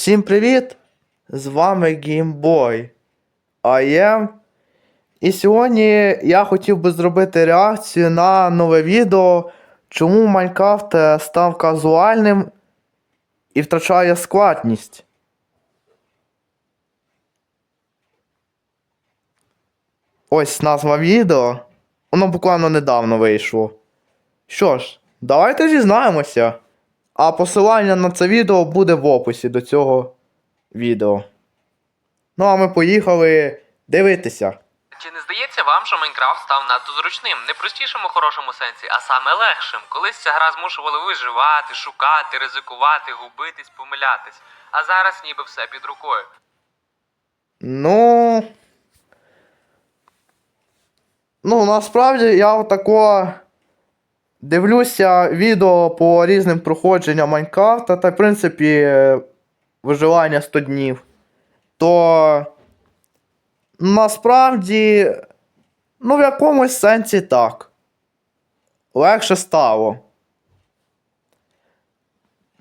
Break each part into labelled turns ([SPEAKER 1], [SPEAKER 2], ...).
[SPEAKER 1] Всім привіт! З вами GameBoy AM. І сьогодні я хотів би зробити реакцію на нове відео, чому Майнкрафт е, став казуальним і втрачає складність. Ось назва відео. Воно буквально недавно вийшло. Що ж, давайте дізнаємося. А посилання на це відео буде в описі до цього відео. Ну а ми поїхали дивитися.
[SPEAKER 2] Чи не здається вам, що Майнкрафт став надто зручним, не простішим у хорошому сенсі, а саме легшим? Колись ця гра змушувала виживати, шукати, ризикувати, губитись, помилятись. А зараз ніби все під рукою.
[SPEAKER 1] Ну. Ну, насправді я отако дивлюся відео по різним проходженням Майнкрафта та, в принципі, виживання 100 днів. То насправді, ну, в якомусь сенсі так. Легше стало.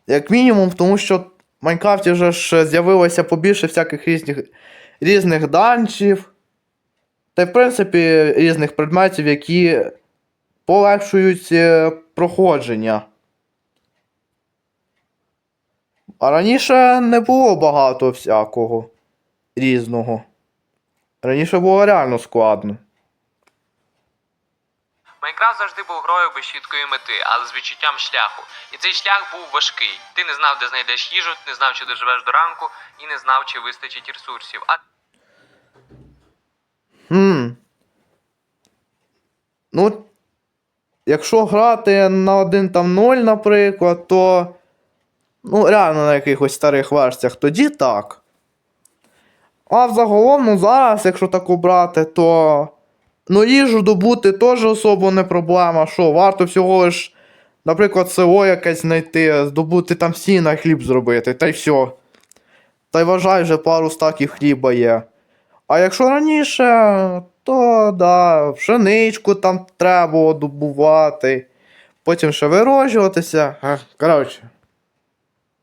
[SPEAKER 1] Як мінімум, тому що в Майнкрафті вже ж з'явилося побільше всяких різних, різних данжів. Та й, в принципі, різних предметів, які полегшують е, проходження. А раніше не було багато всякого різного. Раніше було реально складно.
[SPEAKER 2] Майнкрафт завжди був грою без чіткої мети, але з відчуттям шляху. І цей шлях був важкий. Ти не знав, де знайдеш їжу, не знав, чи доживеш до ранку, і не знав, чи вистачить ресурсів. А
[SPEAKER 1] Хм. Ну, якщо грати на 1 там 0, наприклад, то. Ну, реально на якихось старих версіях, тоді так. А взагалом, ну зараз, якщо так обрати, то. Ну, їжу добути теж особо не проблема. Що, варто всього лиш, наприклад, село якесь знайти, здобути там сіна, хліб зробити, та й все. Та й вважай, вже пару стаків хліба є. А якщо раніше, то да, пшеничку там треба добувати, потім ще вирощуватися. Коротше.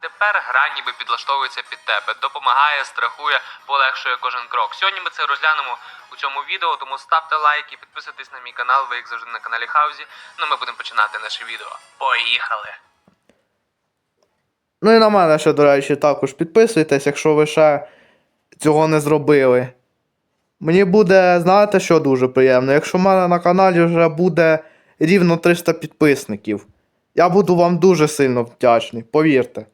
[SPEAKER 2] Тепер гра ніби підлаштовується під тебе, допомагає, страхує, полегшує кожен крок. Сьогодні ми це розглянемо у цьому відео, тому ставте лайки, підписуйтесь на мій канал, ви як завжди на каналі Хаузі. Ну ми будемо починати наше відео. Поїхали!
[SPEAKER 1] Ну і на мене ще, до речі, також підписуйтесь, якщо ви ще цього не зробили. Мені буде, знаєте, що дуже приємно. Якщо в мене на каналі вже буде рівно 300 підписників, я буду вам дуже сильно вдячний, повірте.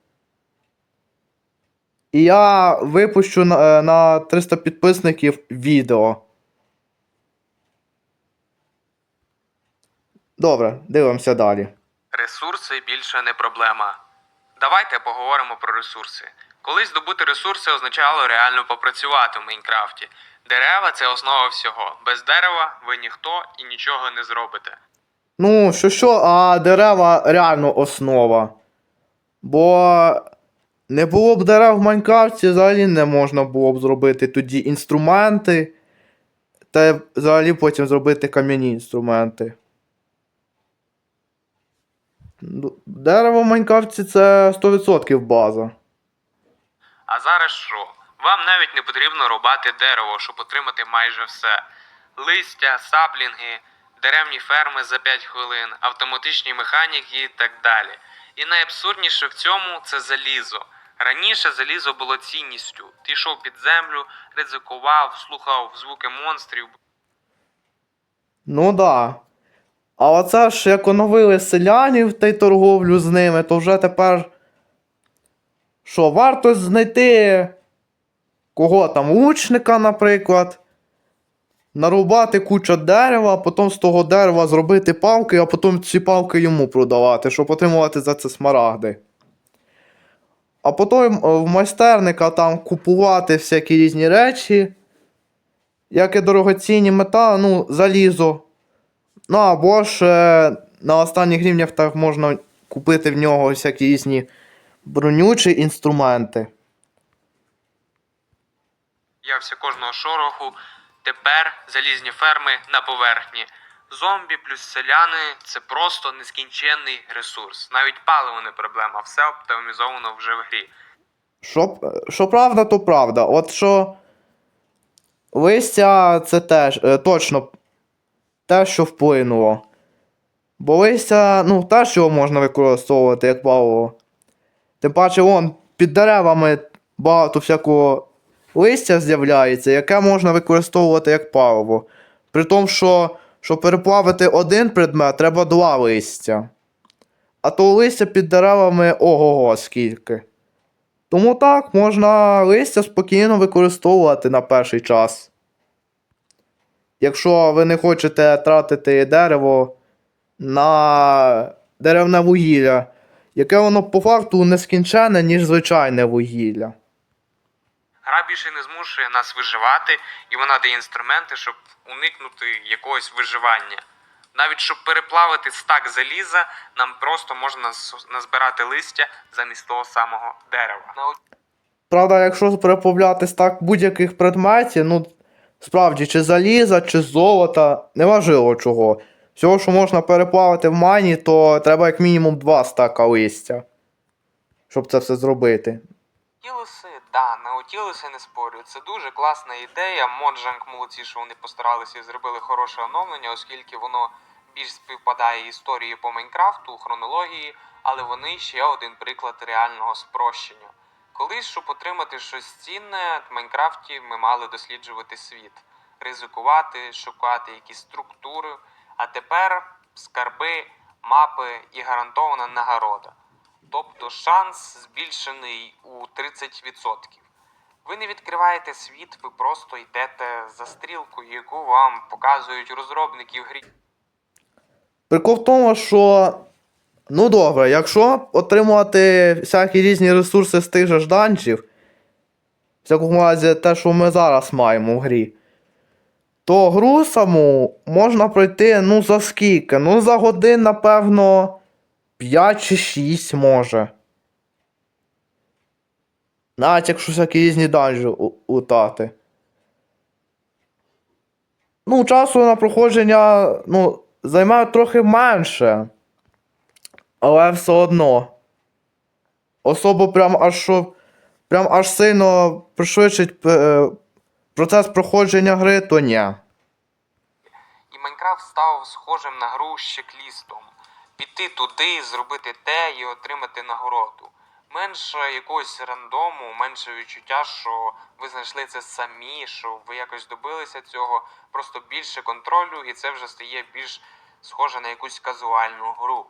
[SPEAKER 1] І я випущу на, е, на 300 підписників відео. Добре, дивимося далі.
[SPEAKER 2] Ресурси більше не проблема. Давайте поговоримо про ресурси. Колись здобути ресурси означало реально попрацювати в Майнкрафті. Дерева це основа всього. Без дерева ви ніхто і нічого не зробите.
[SPEAKER 1] Ну, що що, а дерева реально основа. Бо не було б дерев в Майнкрафті, взагалі не можна було б зробити тоді інструменти. Та взагалі потім зробити кам'яні інструменти. Дерево в Майнкрафті це 100% база.
[SPEAKER 2] А зараз що? Вам навіть не потрібно рубати дерево, щоб отримати майже все: листя, саплінги, деревні ферми за 5 хвилин, автоматичні механіки і так далі. І найабсурдніше в цьому це залізо. Раніше залізо було цінністю. Ти йшов під землю, ризикував, слухав звуки монстрів.
[SPEAKER 1] Ну да. А оце ж як оновили селянів та й торговлю з ними, то вже тепер. Що, варто знайти кого там, лучника, наприклад. Нарубати кучу дерева, а потім з того дерева зробити палки, а потім ці палки йому продавати, щоб отримувати за це смарагди. А потім е, в майстерника там купувати всякі різні речі, як і дорогоцінні метали, ну, залізо. Ну, або ж на останніх рівнях так можна купити в нього всякі різні бронючі інструменти.
[SPEAKER 2] Явся кожного шороху. Тепер залізні ферми на поверхні. Зомбі плюс селяни це просто нескінченний ресурс. Навіть паливо не проблема, все оптимізовано вже в грі.
[SPEAKER 1] Що, що правда, то правда. От що листя це теж е, точно те, що вплинуло. Бо листя, ну, теж його можна використовувати як паливо. Тим паче, вон, під деревами багато всякого листя з'являється, яке можна використовувати як паливо. При тому, що щоб переплавити один предмет, треба два листя. А то листя під деревами ого-го скільки. Тому так, можна листя спокійно використовувати на перший час. Якщо ви не хочете тратити дерево на деревне вугілля, яке воно по факту нескінченне, ніж звичайне вугілля.
[SPEAKER 2] Гра більше не змушує нас виживати, і вона дає інструменти, щоб уникнути якогось виживання. Навіть щоб переплавити стак заліза, нам просто можна назбирати листя замість того самого дерева.
[SPEAKER 1] Правда, якщо переплавляти стак будь-яких предметів, ну справді, чи заліза, чи золота, неважливо чого. Всього, що можна переплавити в майні, то треба як мінімум два стака листя, щоб це все зробити.
[SPEAKER 2] Наутілуси, да, наутілуси не спорю. Це дуже класна ідея. Моджанг молодці, що вони постаралися і зробили хороше оновлення, оскільки воно більш співпадає історії по Майнкрафту, хронології, але вони ще один приклад реального спрощення. Колись, щоб отримати щось цінне, в Майнкрафті ми мали досліджувати світ, ризикувати, шукати якісь структури, а тепер скарби, мапи і гарантована нагорода. Тобто шанс збільшений у 30%. Ви не відкриваєте світ, ви просто йдете за стрілкою, яку вам показують розробники в грі.
[SPEAKER 1] Прикол в тому, що. Ну добре, якщо отримувати всякі різні ресурси з тих же в всякому разі те, що ми зараз маємо в грі, то гру саму можна пройти, ну, за скільки? Ну, за годин, напевно, 5 чи 6 може. Навіть якщо всякі різні данжі лутати. Ну, часу на проходження, ну, займає трохи менше. Але все одно. Особо прям аж що. Прям аж сильно пришвидшить е, процес проходження гри, то ні.
[SPEAKER 2] І Майнкрафт став схожим на гру з чек-лістом. Піти туди, зробити те і отримати нагороду. Менше якогось рандому, менше відчуття, що ви знайшли це самі, що ви якось добилися цього, просто більше контролю, і це вже стає більш схоже на якусь казуальну гру.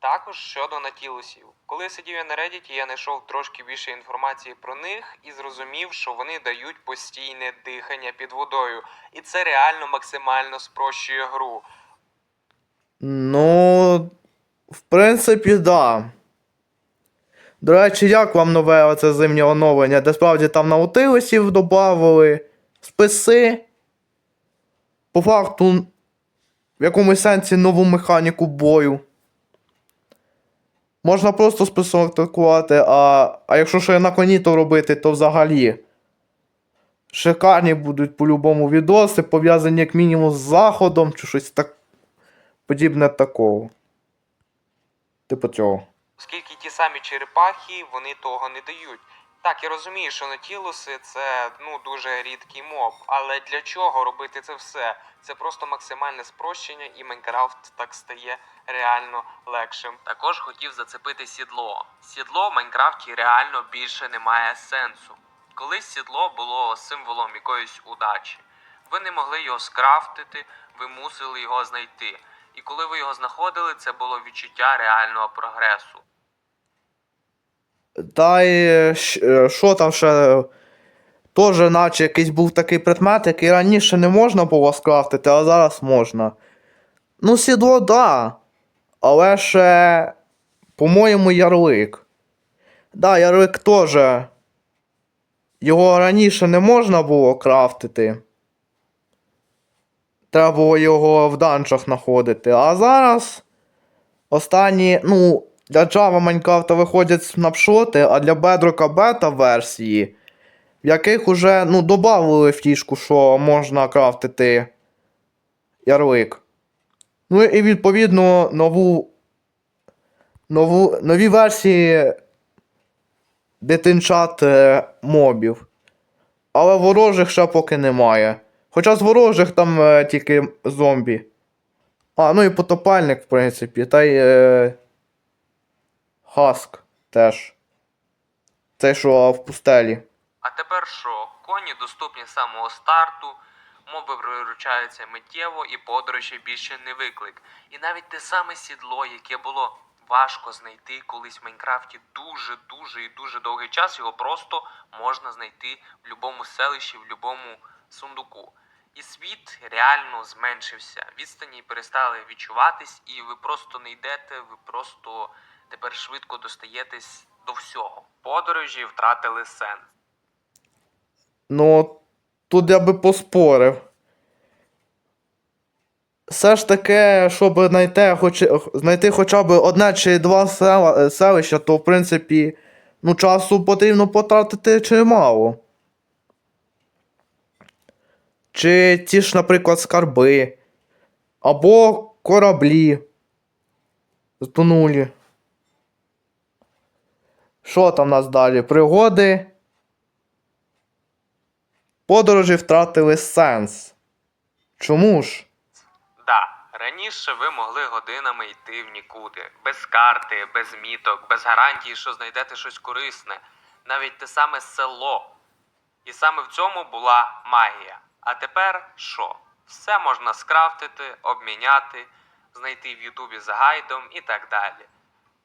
[SPEAKER 2] Також щодо натілусів. Коли сидів я на Reddit, я знайшов трошки більше інформації про них і зрозумів, що вони дають постійне дихання під водою. І це реально максимально спрощує гру.
[SPEAKER 1] Ну, в принципі, да. До речі, як вам нове оце зимнє оновлення, де справді там наутилусів додавали, списи. По факту, в якомусь сенсі нову механіку бою. Можна просто списом атакувати, а, а якщо ще на коні то робити, то взагалі. Шикарні будуть по-любому відоси, пов'язані як мінімум з заходом чи щось так подібне такого. Типу цього.
[SPEAKER 2] Оскільки ті самі черепахи вони того не дають. Так, я розумію, що натілуси це ну дуже рідкий моб, але для чого робити це все? Це просто максимальне спрощення, і Майнкрафт так стає реально легшим. Також хотів зацепити сідло. Сідло в Майнкрафті реально більше не має сенсу. Колись сідло було символом якоїсь удачі. Ви не могли його скрафтити, ви мусили його знайти. І коли ви його знаходили, це було відчуття реального прогресу.
[SPEAKER 1] Та й е, що там ще. Теж, наче якийсь був такий предмет, який раніше не можна було скрафтити, а зараз можна. Ну, сідло, да. Але ще, по-моєму, ярлик. Да, ярлик теж. Його раніше не можна було крафтити. Треба було його в данжах знаходити. А зараз останні, ну, для Java Майнкрафта виходять снапшоти, а для Bedrock бета версії, в яких уже ну, додали фішку, що можна крафтити ярлик. Ну і відповідно нову, нову, нові версії дитинчат е, мобів. Але ворожих ще поки немає. Хоча з ворожих там е, тільки зомбі. А, ну і потопальник, в принципі, та й. Е, Хаск теж. Цей, що в пустелі.
[SPEAKER 2] А тепер що? Коні доступні з самого старту, моби приручаються миттєво і подорожі більше не виклик. І навіть те саме сідло, яке було важко знайти колись в Майнкрафті дуже, дуже і дуже довгий час, його просто можна знайти в будь-якому селищі, в будь-якому сундуку. І світ реально зменшився. Відстані перестали відчуватись, і ви просто не йдете, ви просто тепер швидко достаєтесь до всього. Подорожі втратили сенс.
[SPEAKER 1] Ну, тут я би поспорив. Все ж таки, щоб знайти, хоч, знайти хоча б одне чи два села, е, селища, то в принципі, ну, часу потрібно потратити чимало. Чи ті ж, наприклад, скарби. Або кораблі. Затонулі. Що там у нас далі? Пригоди. Подорожі втратили сенс. Чому ж?
[SPEAKER 2] Да, раніше ви могли годинами йти в нікуди, без карти, без міток, без гарантії, що знайдете щось корисне, навіть те саме село. І саме в цьому була магія. А тепер що? Все можна скрафтити, обміняти, знайти в Ютубі за гайдом і так далі.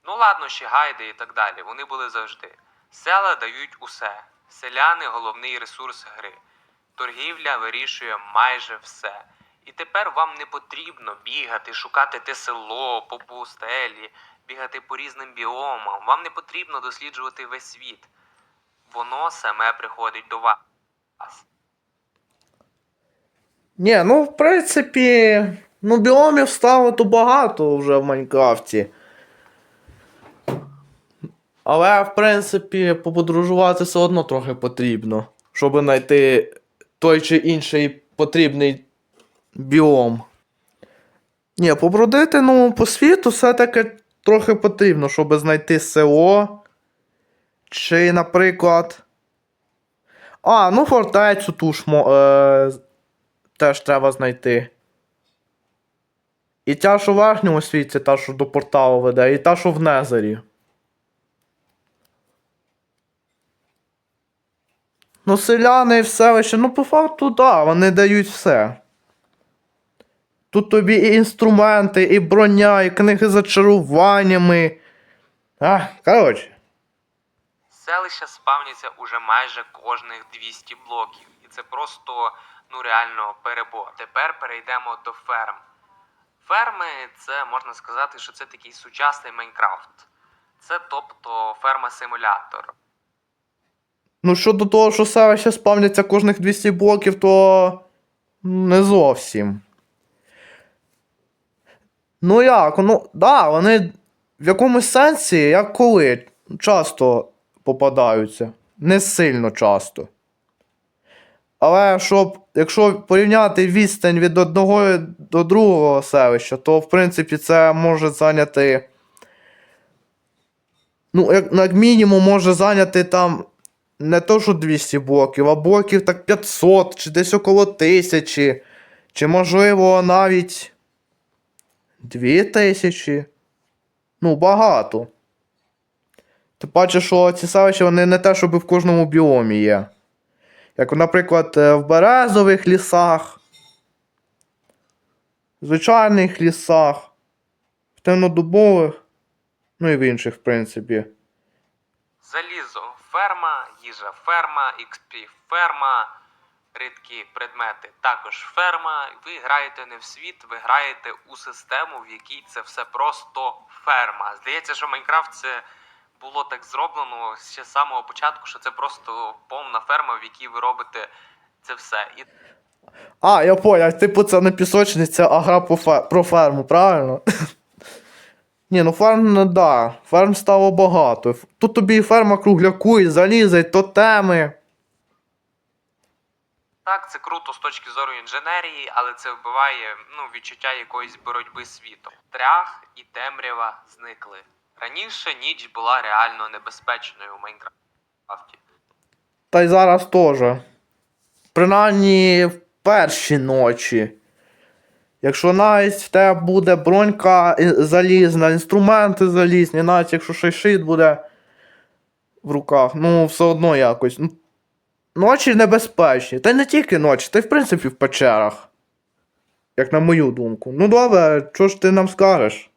[SPEAKER 2] Ну ладно, ще гайди і так далі, вони були завжди. Села дають усе. Селяни головний ресурс гри. Торгівля вирішує майже все. І тепер вам не потрібно бігати, шукати те село по пустелі, бігати по різним біомам. Вам не потрібно досліджувати весь світ. Воно саме приходить до вас.
[SPEAKER 1] Ні, ну в принципі, ну біомів стало то багато вже в Майнкрафті. Але, в принципі, поподружувати все одно трохи потрібно, щоб знайти той чи інший потрібний біом. Ні, побродити, ну, по світу все-таки трохи потрібно, щоб знайти село. Чи, наприклад. А, ну фортецю ту ж е, теж треба знайти. І та, що в верхньому світі, та, що до порталу веде, і та, що в Незері. Ну, селяни і все лише, ну, по факту, да, вони дають все. Тут тобі і інструменти, і броня, і книги з зачаруваннями. А, коротше.
[SPEAKER 2] Селища спавняться уже майже кожних 200 блоків. І це просто ну реально перебор. Тепер перейдемо до ферм. Ферми це можна сказати, що це такий сучасний Майнкрафт. Це тобто ферма-симулятор.
[SPEAKER 1] Ну, щодо того, що селища спавняться кожних 200 блоків, то не зовсім. Ну як, ну, да, вони в якомусь сенсі, як коли, часто попадаються. Не сильно часто. Але щоб, якщо порівняти відстань від одного до другого селища, то в принципі це може зайняти. Ну, як, як мінімум, може зайняти там не то, що 200 блоків, а блоків так 500, чи десь около 1000, чи можливо навіть 2000. Ну, багато. Ти бачиш, що ці селища вони не те, щоб в кожному біомі є. Як, наприклад, е, в березових лісах, в звичайних лісах, в темнодубових, ну і в інших, в принципі.
[SPEAKER 2] Залізо ферма, їжа ферма, XP ферма, рідкі предмети також ферма. Ви граєте не в світ, ви граєте у систему, в якій це все просто ферма. Здається, що Майнкрафт це було так зроблено ще з самого початку, що це просто повна ферма, в якій ви робите це все. І
[SPEAKER 1] А, я поняв, типу це не пісочниця, а гра по фе- про ферму, правильно? Ні, ну ферм не да. Ферм стало багато. Тут тобі і ферма кругляку, і заліза, і тотеми.
[SPEAKER 2] Так, це круто з точки зору інженерії, але це вбиває ну, відчуття якоїсь боротьби світом. Трях і темрява зникли. Раніше ніч була реально небезпечною у Майнкрафті.
[SPEAKER 1] та й зараз теж. Принаймні в перші ночі. Якщо навіть в тебе буде бронька залізна, інструменти залізні, навіть якщо щит буде в руках, ну все одно якось. Ночі небезпечні. Та й не тільки ночі, та й в принципі в печерах. Як на мою думку. Ну добре, що ж ти нам скажеш?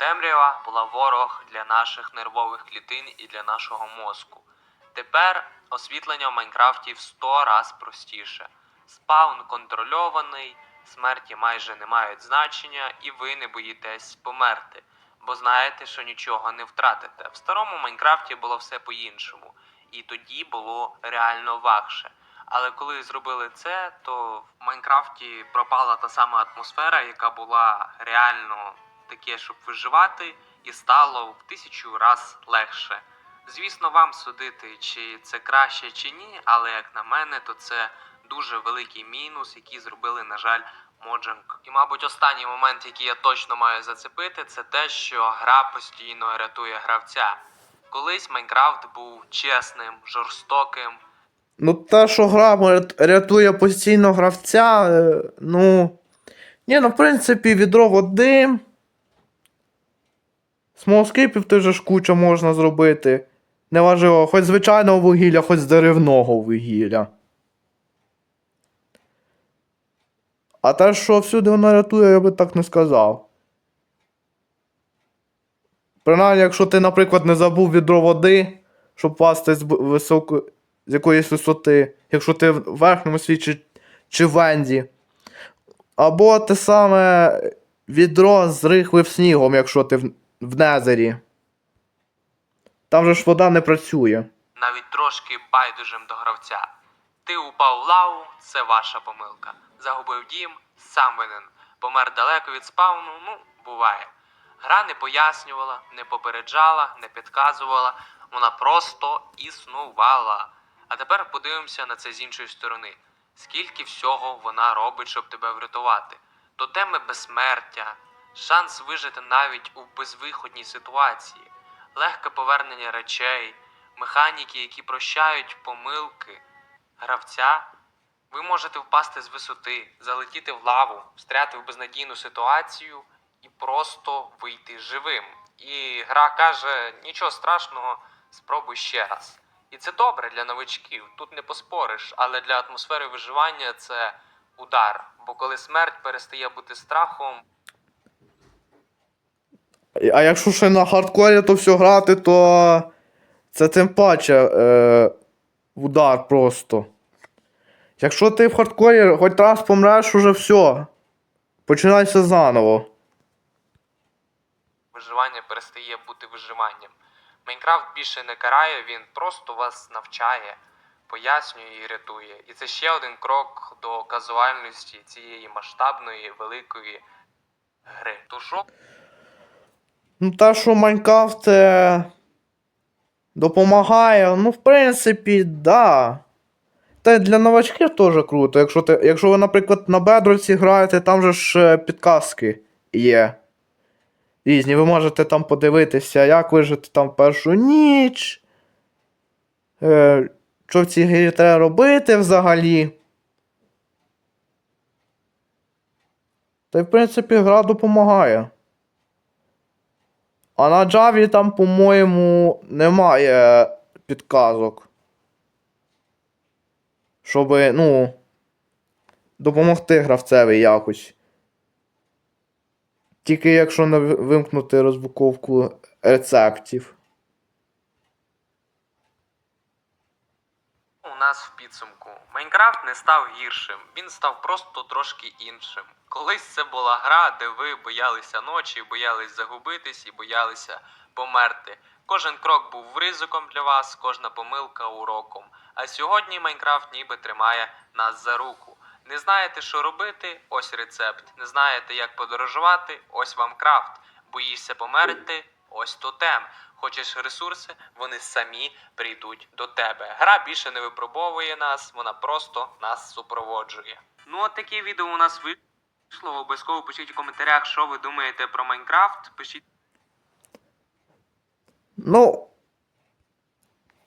[SPEAKER 2] Темрява була ворог для наших нервових клітин і для нашого мозку. Тепер освітлення в Майнкрафті в 100 раз простіше. Спаун контрольований, смерті майже не мають значення, і ви не боїтесь померти, бо знаєте, що нічого не втратите. В старому Майнкрафті було все по-іншому, і тоді було реально вагше. Але коли зробили це, то в Майнкрафті пропала та сама атмосфера, яка була реально таке, щоб виживати, і стало в тисячу раз легше. Звісно, вам судити, чи це краще чи ні, але як на мене, то це дуже великий мінус, який зробили, на жаль, Моджанг. І, мабуть, останній момент, який я точно маю зацепити, це те, що гра постійно рятує гравця. Колись Майнкрафт був чесним, жорстоким,
[SPEAKER 1] Ну, те, що гра рятує постійно гравця, е, ну. Ні, ну, в принципі, відро води. Смолскипів теж ж куча можна зробити. Неважливо, хоч звичайного вугілля, хоч з деревного вугілля. А те, що всюди вона рятує, я би так не сказав. Принаймні, якщо ти, наприклад, не забув відро води, щоб пасти з високо, з якоїсь висоти, якщо ти в верхньому світі чи, в Енді. Або те саме відро з рихлим снігом, якщо ти в, в Незері. Там же ж вода не працює.
[SPEAKER 2] навіть трошки байдужим до гравця. Ти упав в лаву, це ваша помилка. Загубив дім, сам винен. Помер далеко від спавну, ну, буває. Гра не пояснювала, не попереджала, не підказувала, вона просто існувала. А тепер подивимося на це з іншої сторони. Скільки всього вона робить, щоб тебе врятувати. Тотеми безсмертя, шанс вижити навіть у безвиходній ситуації, легке повернення речей, механіки, які прощають помилки гравця. Ви можете впасти з висоти, залетіти в лаву, встряти в безнадійну ситуацію і просто вийти живим. І гра каже: нічого страшного, спробуй ще раз. І це добре для новичків, тут не поспориш, але для атмосфери виживання це удар. Бо коли смерть перестає бути страхом,
[SPEAKER 1] А якщо ще на хардкорі то все грати, то це тим паче е, удар просто. Якщо ти в хардкорі хоч раз помреш, уже все. Починайся заново.
[SPEAKER 2] виживання перестає бути виживанням. Майнкрафт більше не карає, він просто вас навчає, пояснює і рятує. І це ще один крок до казуальності цієї масштабної великої гри. Що
[SPEAKER 1] Ну, те, що Майнкрафт е, допомагає, ну, в принципі, да. Та для новачків теж круто. Якщо, ти, якщо ви, наприклад, на бедроці граєте, там же ж е, підказки є. Різні, ви можете там подивитися, як вижити там першу ніч. Е, що в цій грі треба робити взагалі. Та й в принципі гра допомагає. А на Java там, по-моєму, немає підказок. Щоб, ну, допомогти гравцеві якось. Тільки якщо не вимкнути розбуковку рецептів.
[SPEAKER 2] у нас в підсумку? Майнкрафт не став гіршим, він став просто трошки іншим. Колись це була гра, де ви боялися ночі, боялись загубитись і боялися померти. Кожен крок був ризиком для вас, кожна помилка уроком. А сьогодні Майнкрафт ніби тримає нас за руку. Не знаєте, що робити? Ось рецепт. Не знаєте, як подорожувати? Ось вам крафт. Боїшся померти? Ось тотем. Хочеш ресурси? Вони самі прийдуть до тебе. Гра більше не випробовує нас, вона просто нас супроводжує. Ну, от таке відео у нас вийшло. Обов'язково пишіть у коментарях, що ви думаєте про Майнкрафт. Пишіть.
[SPEAKER 1] Ну.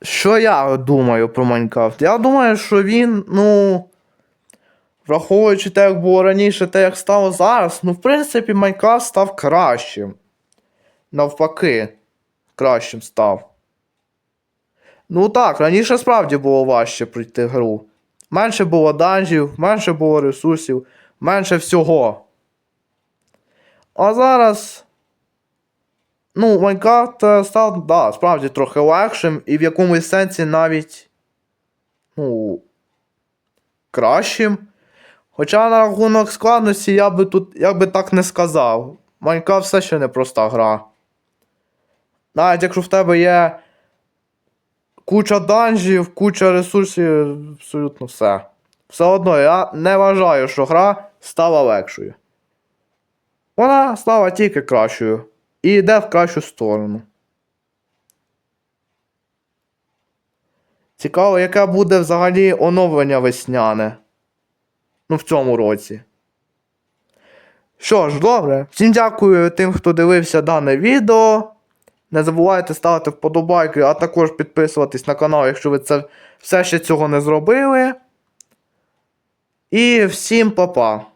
[SPEAKER 1] що я думаю про Майнкрафт? Я думаю, що він, ну. Враховуючи те, як було раніше, те, як стало зараз, ну, в принципі, Майнкрафт став кращим. Навпаки, кращим став. Ну так, раніше справді було важче пройти гру. Менше було данжів, менше було ресурсів, менше всього. А зараз. Ну, Майнкрафт е, став, да, справді трохи легшим і в якомусь сенсі навіть. Ну. Кращим. Хоча на рахунок складності я би тут я би так не сказав. Майнкрафт все ще не проста гра. Навіть якщо в тебе є куча данжів, куча ресурсів, абсолютно все. Все одно я не вважаю, що гра стала легшою. Вона стала тільки кращою. І йде в кращу сторону. Цікаво, яке буде взагалі оновлення весняне. Ну, в цьому році. Що ж, добре. Всім дякую тим, хто дивився дане відео. Не забувайте ставити вподобайки, а також підписуватись на канал, якщо ви це все ще цього не зробили. І всім па-па.